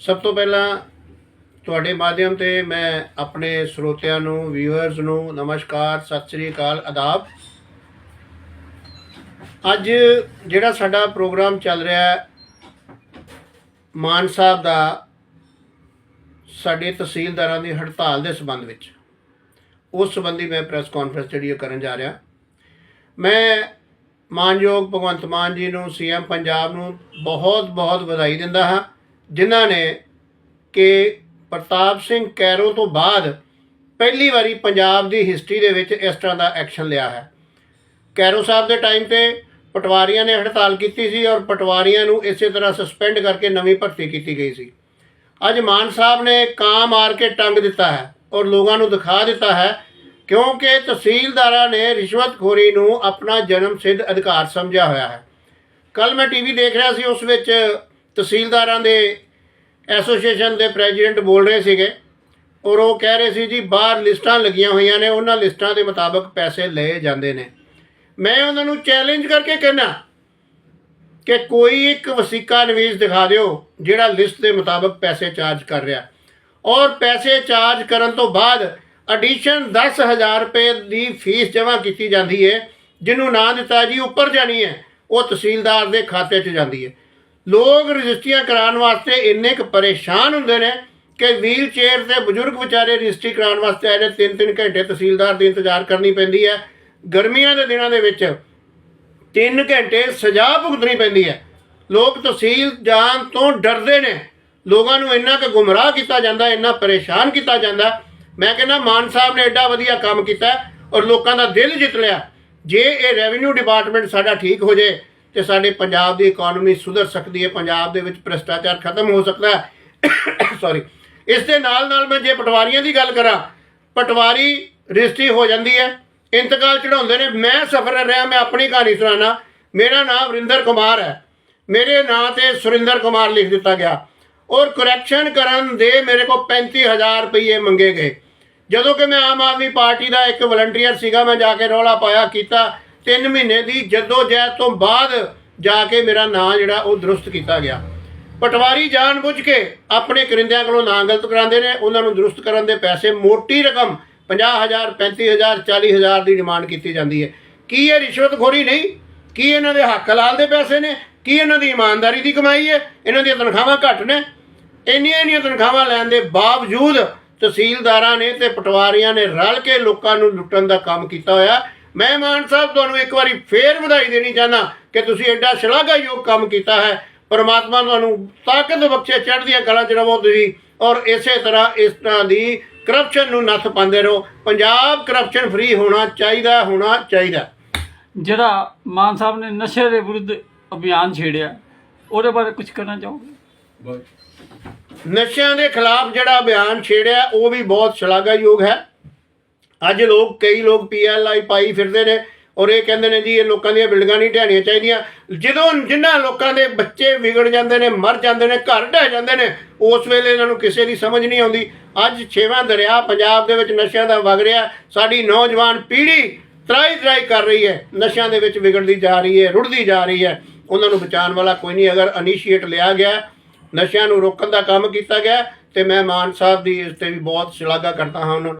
ਸਭ ਤੋਂ ਪਹਿਲਾਂ ਤੁਹਾਡੇ ਮਾਧਿਅਮ ਤੇ ਮੈਂ ਆਪਣੇ ਸਰੋਤਿਆਂ ਨੂੰ ਵਿਊਅਰਸ ਨੂੰ ਨਮਸਕਾਰ, ਸਤਿ ਸ੍ਰੀ ਅਕਾਲ, ਆਦਾਬ। ਅੱਜ ਜਿਹੜਾ ਸਾਡਾ ਪ੍ਰੋਗਰਾਮ ਚੱਲ ਰਿਹਾ ਹੈ, ਮਾਨ ਸਾਹਿਬ ਦਾ ਸਾਡੇ ਤਹਿਸੀਲਦਾਰਾਂ ਦੀ ਹੜਤਾਲ ਦੇ ਸੰਬੰਧ ਵਿੱਚ। ਉਸ ਸੰਬੰਧੀ ਮੈਂ ਪ੍ਰੈਸ ਕਾਨਫਰੰਸ ਜਿਹੜੀ ਉਹ ਕਰਨ ਜਾ ਰਿਹਾ। ਮੈਂ ਮਾਨਯੋਗ ਭਗਵੰਤ ਮਾਨ ਜੀ ਨੂੰ ਸੀਐਮ ਪੰਜਾਬ ਨੂੰ ਬਹੁਤ ਬਹੁਤ ਵਧਾਈ ਦਿੰਦਾ ਹਾਂ। ਜਿਨ੍ਹਾਂ ਨੇ ਕਿ ਪ੍ਰਤਾਪ ਸਿੰਘ ਕੈਰੋ ਤੋਂ ਬਾਅਦ ਪਹਿਲੀ ਵਾਰੀ ਪੰਜਾਬ ਦੀ ਹਿਸਟਰੀ ਦੇ ਵਿੱਚ ਇਸ ਤਰ੍ਹਾਂ ਦਾ ਐਕਸ਼ਨ ਲਿਆ ਹੈ। ਕੈਰੋ ਸਾਹਿਬ ਦੇ ਟਾਈਮ ਤੇ ਪਟਵਾਰੀਆਂ ਨੇ ਹੜਤਾਲ ਕੀਤੀ ਸੀ ਔਰ ਪਟਵਾਰੀਆਂ ਨੂੰ ਇਸੇ ਤਰ੍ਹਾਂ ਸਸਪੈਂਡ ਕਰਕੇ ਨਵੀਂ ਭਰਤੀ ਕੀਤੀ ਗਈ ਸੀ। ਅੱਜ ਮਾਨ ਸਾਹਿਬ ਨੇ ਕਾਂ ਮਾਰ ਕੇ ਟੰਗ ਦਿੱਤਾ ਹੈ ਔਰ ਲੋਕਾਂ ਨੂੰ ਦਿਖਾ ਦਿੱਤਾ ਹੈ ਕਿਉਂਕਿ ਤਹਿਸੀਲਦਾਰਾਂ ਨੇ ਰਿਸ਼ਵਤਖੋਰੀ ਨੂੰ ਆਪਣਾ ਜਨਮ ਸਿੱਧ ਅਧਿਕਾਰ ਸਮਝਿਆ ਹੋਇਆ ਹੈ। ਕੱਲ ਮੈਂ ਟੀਵੀ ਦੇਖ ਰਿਹਾ ਸੀ, ਉਸ ਵਿੱਚ ਤਹਿਸੀਲਦਾਰਾਂ ਦੇ ਐਸੋਸੀਏਸ਼ਨ ਦੇ ਪ੍ਰੈਜ਼ੀਡੈਂਟ ਬੋਲ ਰਹੇ ਸੀਗੇ ਔਰ ਉਹ ਕਹਿ ਰਹੇ ਸੀ ਜੀ, ਬਾਹਰ ਲਿਸਟਾਂ ਲੱਗੀਆਂ ਹੋਈਆਂ ਨੇ, ਉਹਨਾਂ ਲਿਸਟਾਂ ਦੇ ਮੁਤਾਬਕ ਪੈਸੇ ਲਏ ਜਾਂਦੇ ਨੇ। ਮੈਂ ਉਹਨਾਂ ਨੂੰ ਚੈਲੰਜ ਕਰਕੇ ਕਹਿਣਾ ਕਿ ਕੋਈ ਇੱਕ ਵਸੀਕਾ ਨਿਵੇਸ਼ ਦਿਖਾ ਦਿਓ ਜਿਹੜਾ ਲਿਸਟ ਦੇ ਮੁਤਾਬਕ ਪੈਸੇ ਚਾਰਜ ਕਰ ਰਿਹਾ। ਔਰ ਪੈਸੇ ਚਾਰਜ ਕਰਨ ਤੋਂ ਬਾਅਦ ਐਡੀਸ਼ਨ 10000 ਰੁਪਏ ਦੀ ਫੀਸ ਜਮ੍ਹਾਂ ਕੀਤੀ ਜਾਂਦੀ ਹੈ ਜਿਹਨੂੰ ਨਾਂ ਦਿੱਤਾ ਜੀ, ਉੱਪਰ ਜਾਣੀ ਹੈ ਉਹ ਤਹਿਸੀਲਦਾਰ ਦੇ ਖਾਤੇ 'ਚ ਜਾਂਦੀ ਹੈ ਲੋਕ ਰਜਿਸਟਰੀਆਂ ਕਰਾਉਣ ਵਾਸਤੇ ਇੰਨੇ ਕੁ ਪਰੇਸ਼ਾਨ ਹੁੰਦੇ ਨੇ ਕਿ ਵੀਲ ਚੇਅਰ ਤੇ ਬਜ਼ੁਰਗ ਵਿਚਾਰੇ ਰਜਿਸਟਰੀ ਕਰਾਉਣ ਵਾਸਤੇ ਆਏ ਨੇ 3-3 ਘੰਟੇ ਤਹਿਸੀਲਦਾਰ ਦੀ ਇੰਤਜ਼ਾਰ ਕਰਨੀ ਪੈਂਦੀ ਹੈ। ਗਰਮੀਆਂ ਦੇ ਦਿਨਾਂ ਦੇ ਵਿੱਚ 3 ਘੰਟੇ ਸਜ਼ਾ ਭੁਗਤਣੀ ਪੈਂਦੀ ਹੈ। ਲੋਕ ਤਹਿਸੀਲ ਜਾਣ ਤੋਂ ਡਰਦੇ ਨੇ। ਲੋਕਾਂ ਨੂੰ ਇੰਨਾ ਕੁ ਗੁੰਮਰਾਹ ਕੀਤਾ ਜਾਂਦਾ, ਇੰਨਾ ਪਰੇਸ਼ਾਨ ਕੀਤਾ ਜਾਂਦਾ। ਮੈਂ ਕਹਿੰਦਾ, ਮਾਨ ਸਾਹਿਬ ਨੇ ਐਡਾ ਵਧੀਆ ਕੰਮ ਕੀਤਾ ਔਰ ਲੋਕਾਂ ਦਾ ਦਿਲ ਜਿੱਤ ਲਿਆ। ਜੇ ਇਹ ਰੈਵਨਿਊ ਡਿਪਾਰਟਮੈਂਟ ਸਾਡਾ ਠੀਕ ਹੋ ਜੇ ਤੇ ਸਾਡੇ ਪੰਜਾਬ ਦੀ ਇਕਨੋਮੀ ਸੁਧਰ ਸਕਦੀ ਹੈ, ਪੰਜਾਬ ਦੇ ਵਿੱਚ ਭ੍ਰਿਸ਼ਟਾਚਾਰ ਖਤਮ ਹੋ ਸਕਦਾ ਹੈ। ਸੌਰੀ ਇਸ ਦੇ ਨਾਲ ਨਾਲ ਮੈਂ ਜੇ ਪਟਵਾਰੀਆਂ ਦੀ ਗੱਲ ਕਰਾਂ, ਪਟਵਾਰੀ ਰਜਿਸਟਰੀ ਹੋ ਜਾਂਦੀ ਹੈ, ਇੰਤਕਾਲ ਚੜਾਉਂਦੇ ਨੇ, ਮੈਂ ਸਫਰ ਰਿਹਾ, ਮੈਂ ਆਪਣੀ ਕਹਾਣੀ ਸੁਣਾਣਾ ਮੇਰਾ ਨਾਮ ਵਰਿੰਦਰ ਕੁਮਾਰ ਹੈ। ਮੇਰੇ ਨਾਂ ਤੇ ਸੁਰਿੰਦਰ ਕੁਮਾਰ ਲਿਖ ਦਿੱਤਾ ਗਿਆ। ਔਰ ਕਰੈਕਸ਼ਨ ਕਰਨ ਦੇ ਮੇਰੇ ਕੋਲ 35000 ਰੁਪਏ ਮੰਗੇ ਗਏ। ਜਦੋਂ ਕਿ ਮੈਂ ਆਮ ਆਦਮੀ ਪਾਰਟੀ ਦਾ ਇੱਕ ਵਲੰਟੀਅਰ ਸੀਗਾ, ਮੈਂ ਜਾ ਕੇ ਰੌਲਾ ਪਾਇਆ, ਕੀਤਾ। 3 ਮਹੀਨੇ ਦੀ ਜਦੋਜਹਿਦ ਤੋਂ ਬਾਅਦ ਜਾ ਕੇ ਮੇਰਾ ਨਾਂ ਜਿਹੜਾ ਉਹ ਦਰੁਸਤ ਕੀਤਾ ਗਿਆ। ਪਟਵਾਰੀ ਜਾਣਬੁੱਝ ਕੇ ਆਪਣੇ ਕਰਿੰਦਿਆਂ ਕੋਲੋਂ ਨਾਂ ਗਲਤ ਕਰਾਉਂਦੇ ਨੇ, ਉਹਨਾਂ ਨੂੰ ਦਰੁਸਤ ਕਰਨ ਦੇ ਪੈਸੇ ਮੋਟੀ ਰਕਮ 50000 35000 40000 ਦੀ ਡਿਮਾਂਡ ਕੀਤੀ ਜਾਂਦੀ ਹੈ। ਕੀ ਇਹ ਰਿਸ਼ਵਤਖੋਰੀ ਨਹੀਂ? ਕੀ ਇਹਨਾਂ ਦੇ ਹੱਕ ਹਲਾਲ ਦੇ ਪੈਸੇ ਨੇ? ਕੀ ਇਹਨਾਂ ਦੀ ਇਮਾਨਦਾਰੀ ਦੀ ਕਮਾਈ ਹੈ? ਇਹਨਾਂ ਦੀਆਂ ਤਨਖਾਹਾਂ ਘੱਟ ਨੇ? ਇੰਨੀਆਂ ਇੰਨੀਆਂ ਤਨਖਾਹਾਂ ਲੈਣ ਦੇ ਬਾਵਜੂਦ ਤਹਿਸੀਲਦਾਰਾਂ ਨੇ ਤੇ ਪਟਵਾਰੀਆਂ ਨੇ ਰਲ ਕੇ ਲੋਕਾਂ ਨੂੰ ਲੁੱਟਣ ਦਾ ਕੰਮ ਕੀਤਾ ਹੋਇਆ। ਮੈਂ ਮਾਨ ਸਾਹਿਬ ਤੁਹਾਨੂੰ ਇੱਕ ਵਾਰੀ ਫੇਰ ਵਧਾਈ ਦੇਣੀ ਚਾਹਨਾ ਕਿ ਤੁਸੀਂ ਐਡਾ ਸ਼ਲਾਘਾਯੋਗ ਕੰਮ ਕੀਤਾ ਹੈ। ਪਰਮਾਤਮਾ ਤੁਹਾਨੂੰ ਤਾਕਤ ਬਖਸ਼ੇ ਚੜ੍ਹਦੀਆਂ ਕਲਾਂ ਚ ਰਹੋ ਤੁਸੀਂ ਔਰ ਇਸੇ ਤਰ੍ਹਾਂ ਇਸ ਤਰ੍ਹਾਂ ਦੀ ਕਰਪਸ਼ਨ ਨੂੰ ਨੱਥ ਪਾਉਂਦੇ ਰਹੋ। ਪੰਜਾਬ ਕਰਪਸ਼ਨ ਫ੍ਰੀ ਹੋਣਾ ਚਾਹੀਦਾ ਹੋਣਾ ਚਾਹੀਦਾ। ਜਿਹੜਾ ਮਾਨ ਸਾਹਿਬ ਨੇ ਨਸ਼ੇ ਦੇ ਵਿਰੁੱਧ ਅਭਿਆਨ ਛੇੜਿਆ ਉਹਦੇ ਬਾਰੇ ਕੁਝ ਕਹਿਣਾ ਚਾਹੋਗੇ? ਨਸ਼ਿਆਂ ਦੇ ਖਿਲਾਫ ਜਿਹੜਾ ਅਭਿਆਨ ਛੇੜਿਆ ਉਹ ਵੀ ਬਹੁਤ ਸ਼ਲਾਘਾਯੋਗ ਹੈ। ਅੱਜ ਲੋਕ, ਕਈ ਲੋਕ ਪੀਐਲਆਈ ਪਾਈ ਫਿਰਦੇ ਨੇ ਔਰ ਇਹ ਕਹਿੰਦੇ ਨੇ ਜੀ ਇਹ ਲੋਕਾਂ ਦੀਆਂ ਬਿਲਡਿੰਗਾਂ ਨਹੀਂ ਢਹਿਣੀਆਂ ਚਾਹੀਦੀਆਂ। ਜਦੋਂ ਜਿਨ੍ਹਾਂ ਲੋਕਾਂ ਦੇ ਬੱਚੇ ਵਿਗੜ ਜਾਂਦੇ ਨੇ, ਮਰ ਜਾਂਦੇ ਨੇ, ਘਰ ਢਹਿ ਜਾਂਦੇ ਨੇ, ਉਸ ਵੇਲੇ ਇਹਨਾਂ ਨੂੰ ਕਿਸੇ ਦੀ ਸਮਝ ਨਹੀਂ ਆਉਂਦੀ। ਅੱਜ ਛੇਵਾਂ ਦਰਿਆ ਪੰਜਾਬ ਦੇ ਵਿੱਚ ਨਸ਼ਿਆਂ ਦਾ ਵਗ ਰਿਹਾ। ਸਾਡੀ ਨੌਜਵਾਨ ਪੀੜ੍ਹੀ ਤਰਾਈ ਤਰਾਈ ਕਰ ਰਹੀ ਹੈ। ਨਸ਼ਿਆਂ ਦੇ ਵਿੱਚ ਵਿਗੜਦੀ ਜਾ ਰਹੀ ਹੈ, ਰੁੜਦੀ ਜਾ ਰਹੀ ਹੈ। ਉਹਨਾਂ ਨੂੰ ਬਚਾਉਣ ਵਾਲਾ ਕੋਈ ਨਹੀਂ। ਅਗਰ ਇਨੀਸ਼ੀਏਟ ਲਿਆ ਗਿਆ, ਨਸ਼ਿਆਂ ਨੂੰ ਰੋਕਣ ਦਾ ਕੰਮ ਕੀਤਾ ਗਿਆ, ਤੇ ਮੈਂ ਮਾਨ ਸਾਹਿਬ ਦੀ ਇਸ ਤੇ ਵੀ ਬਹੁਤ ਸ਼ਲਾਘਾ ਕਰਦਾ ਹਾਂ ਉਹਨਾਂ ਨੂੰ।